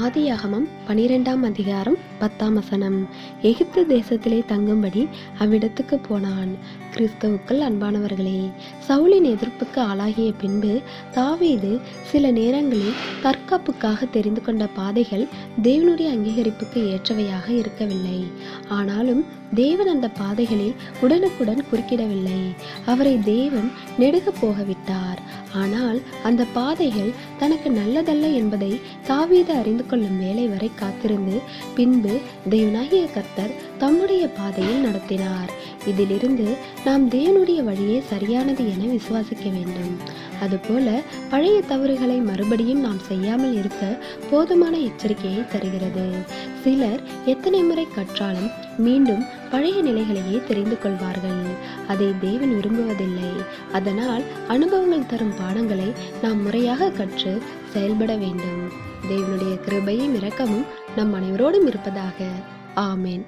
ஆதியாகமம் பனிரெண்டாம் அதிகாரம் பத்தாம் வசனம். எகிப்து தேசத்திலே தங்கும்படி அவ்விடத்துக்கு போனான். கிறிஸ்தவுக்கள் அன்பானவர்களே சவுலின் எதிர்ப்புக்கு ஆளாகிய பின்பு தாவீது சில நேரங்களில் தற்காப்புக்காக தெரிந்து கொண்ட பாதைகள் தேவனுடைய அங்கீகரிப்புக்கு ஏற்றவையாக இருக்கவில்லை. ஆனாலும் தேவன் அந்த பாதைகளில் உடனுக்குடன் குறுக்கிடவில்லை. அவரை தேவன் நெடுக போகவிட்டார். ஆனால் அந்த பாதைகள் தனக்கு நல்லதல்ல என்பதை தாவீது அறிந்து கொள்ளும் வேலை வரை காத்திருந்து பின்பு தேவனாகிய கர்த்தர் தம்முடைய பாதையில் நடத்தினார். இதிலிருந்து நாம் தேவனுடைய வழியே சரியானது என விசுவாசிக்க வேண்டும். அதுபோல பழைய தவறுகளை மறுபடியும் நாம் செய்யாமல் இருக்க போதுமான எச்சரிக்கையை தருகிறது. சிலர் எத்தனை முறை கற்றாலும் மீண்டும் பழைய நிலைகளையே தெரிந்து கொள்வார்கள். அதை தேவன் விரும்புவதில்லை. அதனால் அனுபவங்கள் தரும் பாடங்களை நாம் முறையாக கற்று செயல்பட வேண்டும். தேவனுடைய கிருபையும் இரக்கமும் நம் அனைவரோடும் இருப்பதாக. ஆமேன்.